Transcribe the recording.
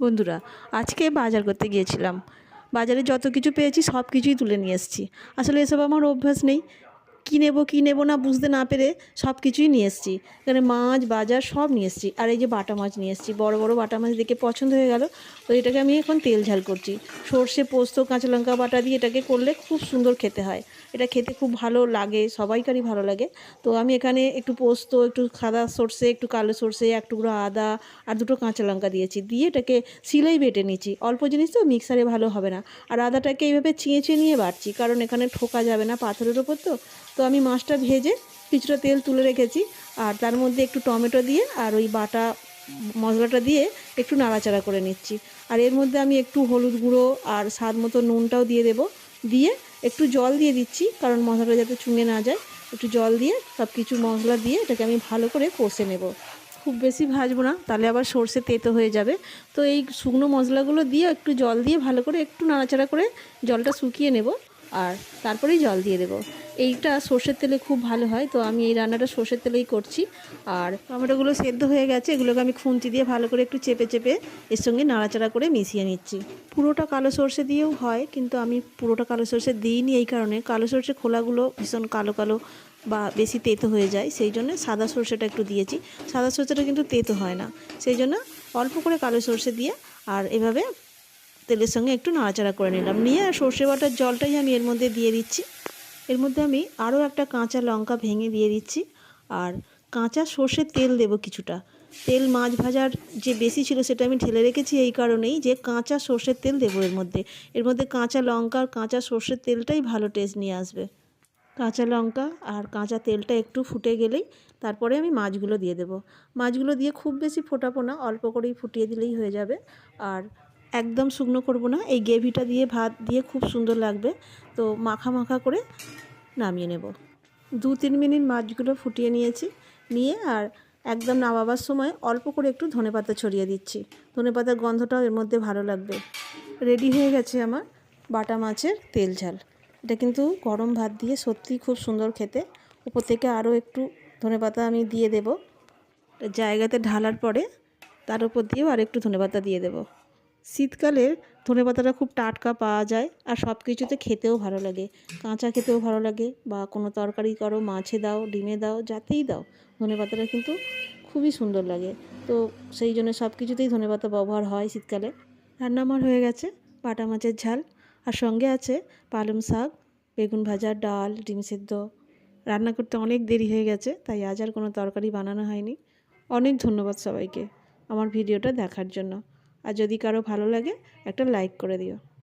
বন্ধুরা, আজকে বাজার করতে গিয়েছিলাম। বাজারে যত কিছু পেয়েছি সব কিছুই তুলে নিয়ে এসেছি। আসলে এসব আমার অভ্যাস নেই। কী নেব কী নেব না বুঝতে না পেরে সব কিছুই নিয়ে এসেছি। এখানে মাছ, বাজার সব নিয়ে এসেছি। আর এই যে বাটা মাছ নিয়ে এসেছি, বড় বড় বাটা মাছ দেখে পছন্দ হয়ে গেল। তো এটাকে আমি এখন তেল ঝাল করছি। সর্ষে, পোস্ত, কাঁচা লঙ্কা বাটা দিয়ে এটাকে করলে খুব সুন্দর খেতে হয়। এটা খেতে খুব ভালো লাগে, সবাইকারই ভালো লাগে। তো আমি এখানে একটু পোস্ত, একটু সাদা সর্ষে, একটু কালো সর্ষে, এক টুকরো আদা আর দুটো কাঁচা লঙ্কা দিয়েছি। দিয়ে এটাকে শিলেই বেটে নিচ্ছি। অল্প জিনিস তো মিক্সারে ভালো হবে না। আর আদাটাকে এইভাবে চিঁয়ে চিয়ে নিয়ে বাড়ছি কারণ এখানে ঠোকা যাবে না পাথরের ওপর তো। আমি মাছটা ভেজে কিছুটা তেল তুলে রেখেছি, আর তার মধ্যে একটু টমেটো দিয়ে আর ওই বাটা মশলাটা দিয়ে একটু নাড়াচাড়া করে নিচ্ছি। আর এর মধ্যে আমি একটু হলুদ গুঁড়ো আর স্বাদ মতো নুনটাও দিয়ে দেবো। দিয়ে একটু জল দিয়ে দিচ্ছি, কারণ মশলাটা যাতে চুঙে না যায়। একটু জল দিয়ে সব কিছু মশলা দিয়ে এটাকে আমি ভালো করে কষে নেব। খুব বেশি ভাজবো না, তাহলে আবার সর্ষে তেতো হয়ে যাবে। তো এই শুকনো মশলাগুলো দিয়ে একটু জল দিয়ে ভালো করে একটু নাড়াচাড়া করে জলটা শুকিয়ে নেব। আর তারপরেই জল দিয়ে দেবো। এইটা সর্ষের তেলে খুব ভালো হয়, তো আমি এই রান্নাটা সর্ষের তেলেই করছি। আর টমেটোগুলো সেদ্ধ হয়ে গেছে, এগুলোকে আমি খুন্তি দিয়ে ভালো করে একটু চেপে চেপে এর সঙ্গে নাড়াচাড়া করে মিশিয়ে নিচ্ছি। পুরোটা কালো সর্ষে দিয়েও হয়, কিন্তু আমি পুরোটা কালো সর্ষে দিইনি এই কারণে। কালো সর্ষে খোলাগুলো ভীষণ কালো কালো বা বেশি তেতো হয়ে যায়, সেই জন্য সাদা সর্ষেটা একটু দিয়েছি। সাদা সর্ষেটা কিন্তু তেতো হয় না, সেই জন্য অল্প করে কালো সর্ষে দিয়ে আর এভাবে তেলের সঙ্গে একটু নাড়াচাড়া করে নিলাম। নিয়ে আর সর্ষে বাটার জলটাই আমি এর মধ্যে দিয়ে দিচ্ছি। এর মধ্যে আমি আরও একটা কাঁচা লঙ্কা ভেঙে দিয়ে দিচ্ছি। আর কাঁচা সর্ষের তেল দেবো কিছুটা। তেল মাছ ভাজার যে বেশি ছিল সেটা আমি ঢেলে রেখেছি এই কারণেই যে কাঁচা সর্ষের তেল দেবো এর মধ্যে। এর মধ্যে কাঁচা লঙ্কা আর কাঁচা সর্ষের তেলটাই ভালো টেস্ট নিয়ে আসবে। কাঁচা লঙ্কা আর কাঁচা তেলটা একটু ফুটে গেলেই তারপরে আমি মাছগুলো দিয়ে দেবো। মাছগুলো দিয়ে খুব বেশি ফোটাবো না, অল্প করেই ফুটিয়ে দিলেই হয়ে যাবে। আর একদম শুকনো করব না। এই গ্রেভিটা দিয়ে, ভাত দিয়ে খুব সুন্দর লাগবে। তো মাখা মাখা করে নামিয়ে নেব। দু তিন মিনিট মাছগুলো ফুটিয়ে নিয়েছি। নিয়ে আর একদম নামাবার সময় অল্প করে একটু ধনেপাতা ছড়িয়ে দিচ্ছি। ধনেপাতার গন্ধটাও এর মধ্যে ভালো লাগবে। রেডি হয়ে গেছে আমার বাটা মাছের তেল ঝাল। এটা কিন্তু গরম ভাত দিয়ে সত্যিই খুব সুন্দর খেতে। উপর থেকে আরও একটু ধনেপাতা আমি দিয়ে দেব। জায়গাতে ঢালার পরে তার উপর দিয়েও আর একটু ধনেপাতা দিয়ে দেবো। শীতকালে ধনেপাতাটা খুব টাটকা পাওয়া যায় আর সব কিছুতে খেতেও ভালো লাগে। কাঁচা খেতেও ভালো লাগে বা কোনো তরকারি করো, মাছে দাও, ডিমে দাও, যাতেই দাও ধনেপাতাটা কিন্তু খুবই সুন্দর লাগে। তো সেই জন্য সব কিছুতেই ধনেপাতা ব্যবহার হয় শীতকালে। রান্না আমার হয়ে গেছে, বাটা মাছের ঝাল আর সঙ্গে আছে পালং শাক, বেগুন ভাজা, ডাল, ডিম সেদ্ধ। রান্না করতে অনেক দেরি হয়ে গেছে, তাই আজ আর কোনো তরকারি বানানো হয়নি। অনেক ধন্যবাদ সবাইকে আমার ভিডিওটা দেখার জন্য। আর যদি কারও ভালো লাগে একটা লাইক করে দিও।